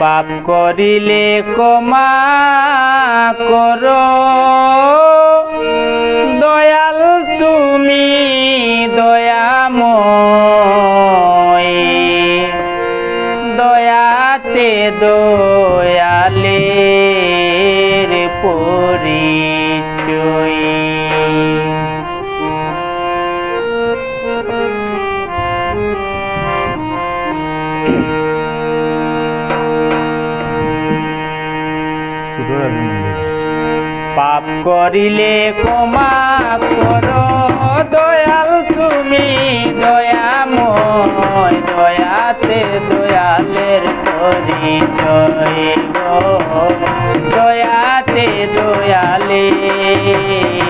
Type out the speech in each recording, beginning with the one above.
পাপ করিলে কমা করো। করিলে ক্ষমা কর। দয়াল তুমি দয়াময় দয়াতে দয়ালের পরিচয় গো। দয়াতে দয়ালের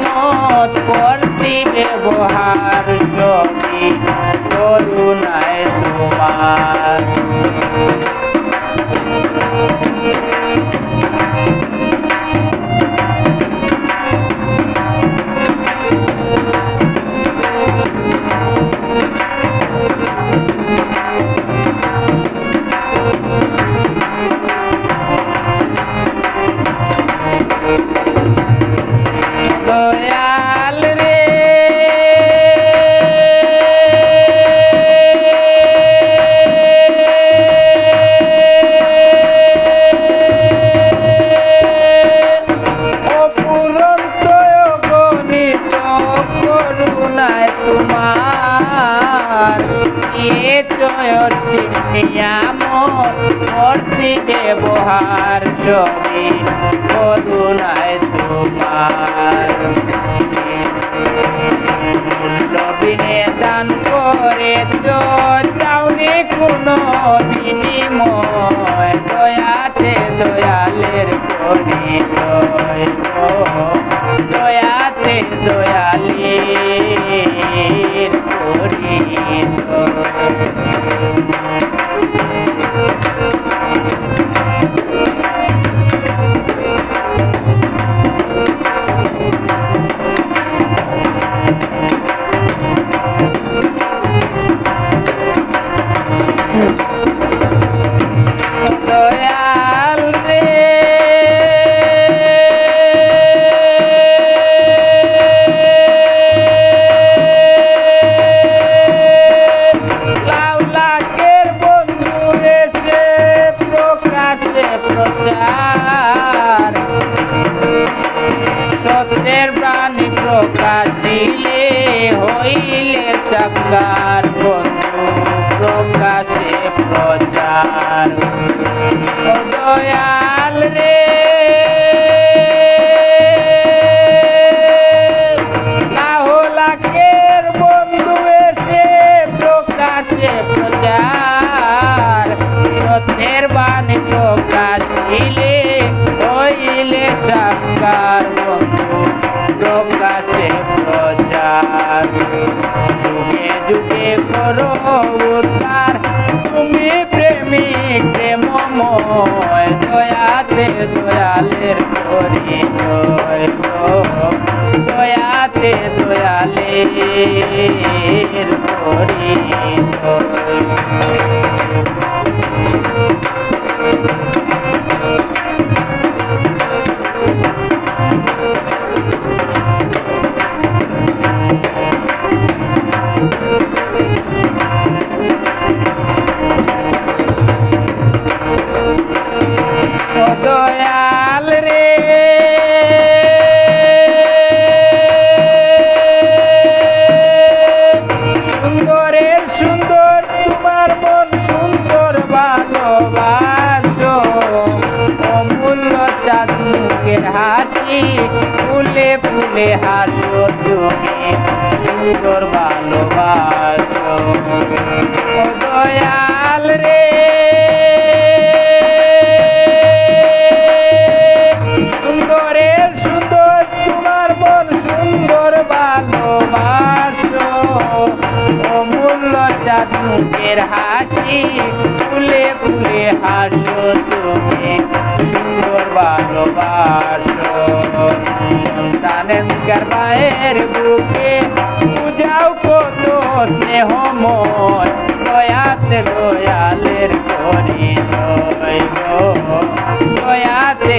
নিয়ামত করছি ব্যবহার যদি করুণায় তোমার। দয়াল রে। অপুরন্ত গণিত করুণায় তোমার। এ চয়সী নিয়ামত করছি ব্যবহার সবই করুণায় তোমার। করে চাউনি কোনো বিনিময় দয়াতে দয়ালের গো। দয়াতে দয়ালের সত্যের প্রাণী প্রকাশিলে হইলে সাকার প্রকাশে প্রচার। দয়াল রে! বাণী প্রকাশিলে হইলে সাকার প্রকাশে প্রচার যুগে যুগে করো উদ্ধার, তুমি প্রেমিক প্রেমময়, দয়াতে দয়ালের পরিচয়। দয়াতে দয়ালের পরিচয় ফুলে ফুলে হাসো তুমি। সুন্দর ভালোবাসো। দয়াল রে। সুন্দরের সুন্দর, তোমার মন সুন্দর ভালোবাসো। অমূল্য মুখের হাসি, ফুলে ফুলে হাসো তুমি। সুন্দর ভালোবাসো। সন্তানের মায়ের বুকে পূজাও কত স্নেহময় দয়াতে দয়ালের করি দয়াতে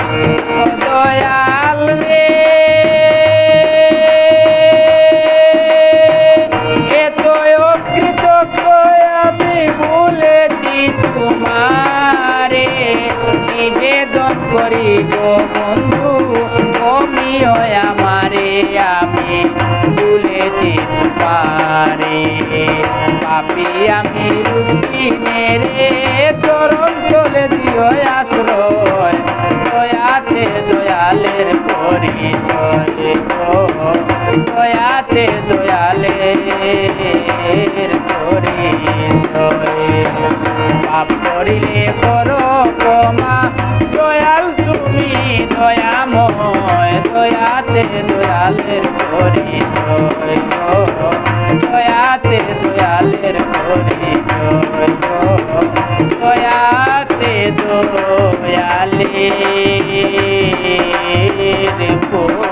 আমি ভুলেছি তোমারে পাপি আমি রুটিনে রে চরণ চলে দিও আশ্রয়। দয়াতে দয়ালের পরিচয় দয়াতে দয়ালের পরিচয়। পাপ করিলে করো ক্ষমা দয়াতে দয়ালের পরিচয় দয়াতে দয়ালের পরিচয় দয়াতে দয়ালের পরিচয়